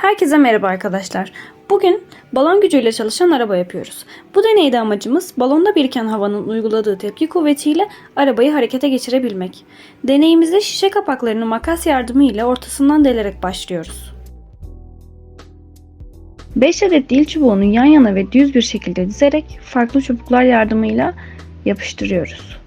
Herkese merhaba arkadaşlar. Bugün balon gücüyle çalışan araba yapıyoruz. Bu deneyde amacımız balonda biriken havanın uyguladığı tepki kuvvetiyle arabayı harekete geçirebilmek. Deneyimizde şişe kapaklarını makas yardımıyla ortasından delerek başlıyoruz. 5 adet dil çubuğunu yan yana ve düz bir şekilde dizerek farklı çubuklar yardımıyla yapıştırıyoruz.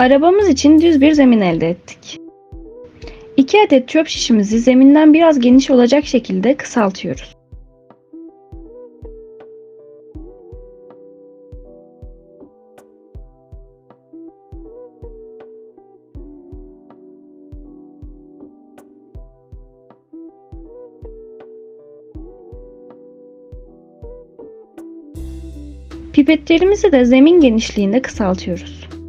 Arabamız için düz bir zemin elde ettik. 2 adet çöp şişimizi zeminden biraz geniş olacak şekilde kısaltıyoruz. Pipetlerimizi de zemin genişliğinde kısaltıyoruz.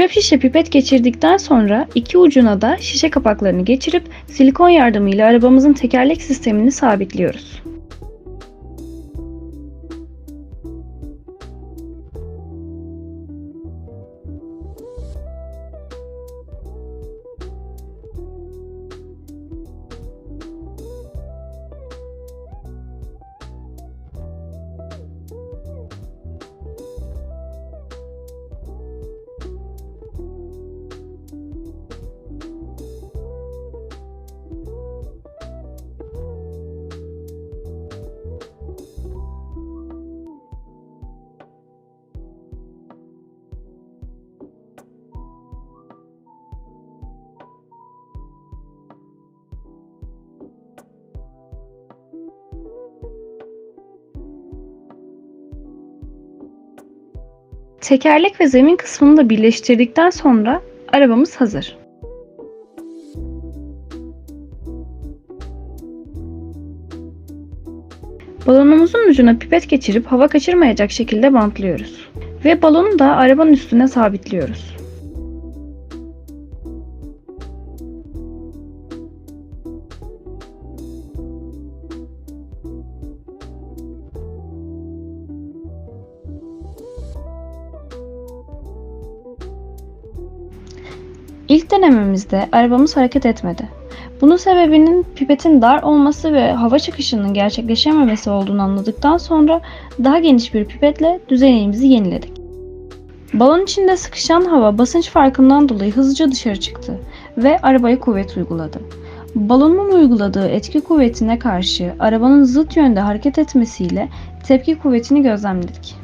Çöp şişe pipet geçirdikten sonra iki ucuna da şişe kapaklarını geçirip silikon yardımıyla arabamızın tekerlek sistemini sabitliyoruz. Tekerlek ve zemin kısmını da birleştirdikten sonra arabamız hazır. Balonumuzun ucuna pipet geçirip hava kaçırmayacak şekilde bantlıyoruz. Ve balonu da arabanın üstüne sabitliyoruz. İlk denememizde arabamız hareket etmedi. Bunun sebebinin pipetin dar olması ve hava çıkışının gerçekleşememesi olduğunu anladıktan sonra daha geniş bir pipetle düzenimizi yeniledik. Balon içinde sıkışan hava basınç farkından dolayı hızlıca dışarı çıktı ve arabaya kuvvet uyguladı. Balonun uyguladığı etki kuvvetine karşı arabanın zıt yönde hareket etmesiyle tepki kuvvetini gözlemledik.